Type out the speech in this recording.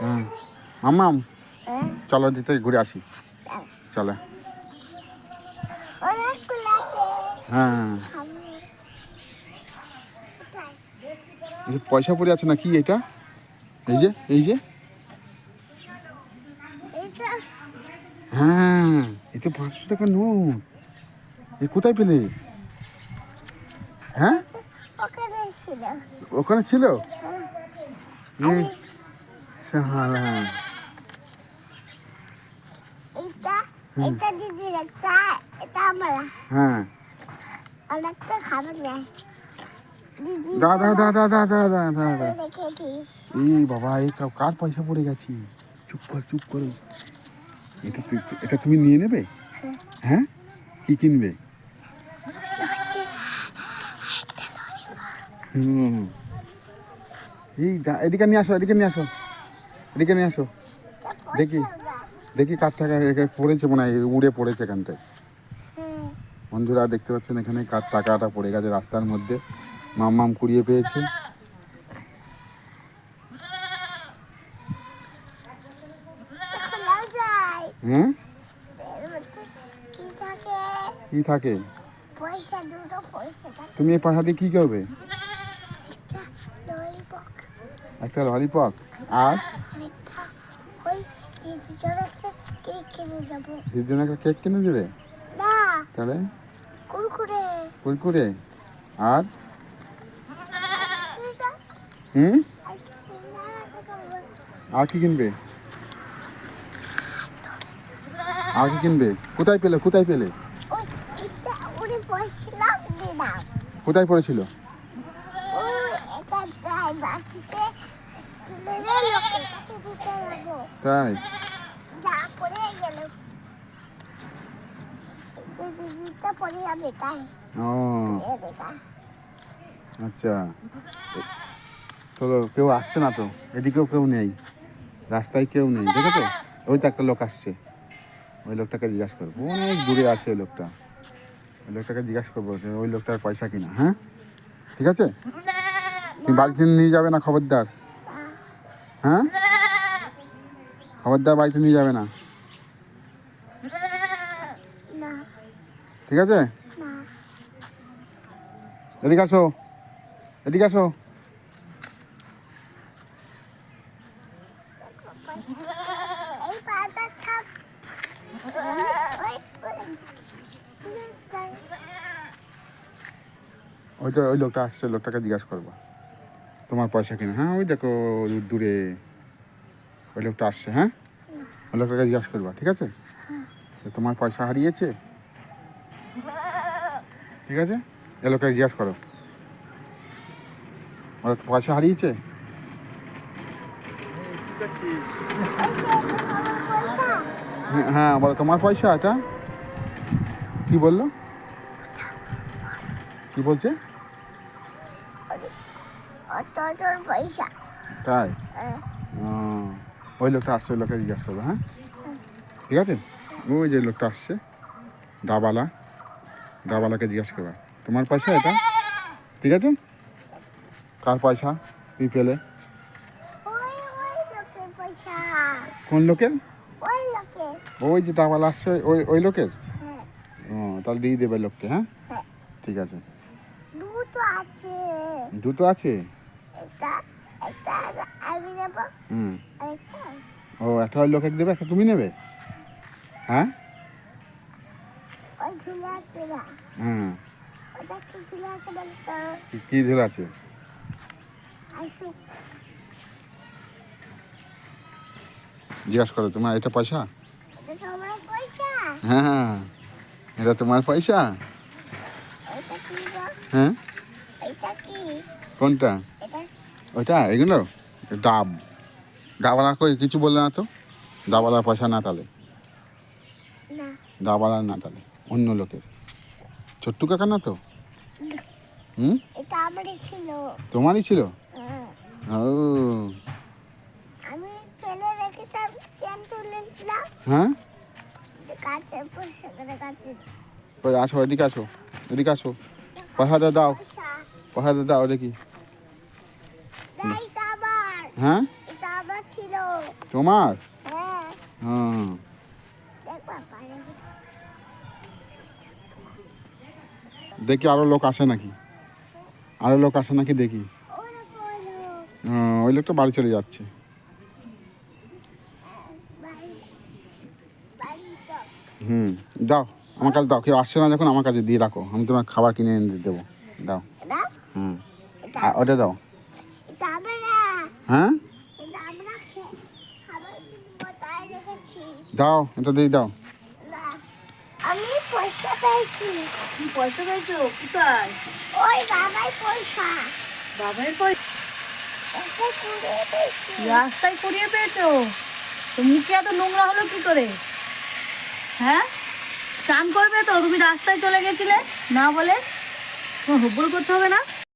হ্যাঁ। আমাম চলো দিতে ঘুরে আসি। চলে। হ্যাঁ। পয়সা পড়ে আছে নাকি এটা এই যে এই যে। হ্যাঁ এটা পাঁচশো টাকা নোট। এ কোথায় পেলে? হ্যাঁ? ওখানে ছিল। হ্যাঁ। শালা এটা এটা দিদি একটা এটা আমার। হ্যাঁ। অনেকটা খাবার নেয় দাদা দা দাদা দা দাদা এই বাবা এই কার পয়সা পড়ে গেছি? চুপ কর চুপ করো। এটা এটা তুমি নিয়ে নেবে? হ্যাঁ? কি কিনবে? হুম। এই এদিকে নিয়ে আসো এদিকে নিয়ে আসো। এদিকে নিয়ে আসো। দেখি দেখি এখানে পড়েছে মনে হয়, উড়ে পড়েছে এখানটায়। বন্ধুরা দেখতে পাচ্ছেন এখানে কার টাকাটা পড়ে গেছে রাস্তার মধ্যে। মাম মাম কুড়িয়ে পেয়েছে। হ্যাঁ? কি থাকে? তুমি এই পয়সা দিয়ে কী করবে? একটা ললিপপ। আর? কেক তাহলে? আর? হুম? আর কিনবে? আর কিনবে? কোথায় পেলে? কোথায় পেলে? কোথায় পড়েছিল? তাই? ও আচ্ছা। চলো কেউ আসছে না তো? এদিকেও কেউ নেই। রাস্তায় কেউ নেই। দেখেছ? ওই তো একটা লোক আসছে। ওই লোকটাকে জিজ্ঞাসা করব অনেক দূরে আছে ওই লোকটা। ওই লোকটাকে জিজ্ঞাসা করব ওই লোকটার পয়সা কিনা হ্যাঁ? ঠিক আছে? তুমি বাড়িতে নিয়ে যাবে না খবরদার? হ্যাঁ? খবরদার বাড়িতে নিয়ে যাবে না? ঠিক আছে? এদিকে আসো। এদিকে আসো। ওই তো ওই লোকটা আসছে লোকটাকে জিজ্ঞাসা করব। তোমার পয়সা কিনা? হ্যাঁ ওই দেখো দূর ওই লোকটা আসছে হ্যাঁ? ওই লোকটাকে জিজ্ঞাসা করবা ঠিক আছে? তোমার পয়সা হারিয়েছে? ঠিক আছে? এ লোকটাকে জিজ্ঞাসা করো। ওর পয়সা হারিয়েছে? হ্যাঁ, বলো তোমার পয়সা এটা? কি বলল? কি বলছে? পয়সা। তাই? ওই লোকটা আসছে ওই লোককে জিজ্ঞাসা করব হ্যাঁ? ঠিক আছে? ওই যে লোকটা আসছে ডাবালা। ডাবালাকে জিজ্ঞাসা করবা তোমার পয়সা এটা? ঠিক আছে? কার পয়সা? তুই পেলে কোন লোকের। ওই যে ডাবালা আসছে ওই ওই লোকের? হ্যাঁ। ও তাহলে দিয়ে দেবে লোককে হ্যাঁ? হ্যাঁ। ঠিক আছে। দুটো আছে। দুটো আছে? ও একটা লোক এক দেবে একটা তুমি নেবে? হ্যাঁ? হুম। কি ঝুলা আছে জিজ্ঞাসা করো তোমার এটা পয়সা? হ্যাঁ এটা তোমার পয়সা? হ্যাঁ? কোনটা? ওইটা এগুলো? ডাব। ডাবালা কই? কিছু বললে না তো? ডাবালার পয়সা না তালে? ডাবালার না তালে? অন্য লোকের। ছোট্টু কাকা না তো? হুম? তোমারই ছিল? হ্যাঁ।, হ্যাঁ? আসো এদিকে আসো এদিকে আসো। পয়সাটা দাও। পয়সাটা দাও দেখি। হ্যাঁ? এটা আমার ছিল। তোমার? হ্যাঁ। হ্যাঁ। দেখি আরও লোক আসে নাকি? আরও লোক আসে নাকি দেখি? হ্যাঁ, ওই লোকটা বাড়ি চলে যাচ্ছে। হুম দাও আমার কাছে দাও কেউ আসছে না যখন আমার কাছে দিয়ে রাখো। আমি তোমার খাবার কিনে এনে দেবো। দাও। হুম। ওটা দাও। হ্যাঁ? দাও, এটা দিয়ে দাও। আমি পয়সা পয়সা ওই বাবাই পয়সা। বাবার পয়সা রাস্তায় কুড়িয়ে পেয়েছ? এত নোংরা হলো কি করে? হ্যাঁ? করবে তো? তুমি রাস্তায় চলে গেছিলে? না বলে? তোমার হব্বল করতে হবে না?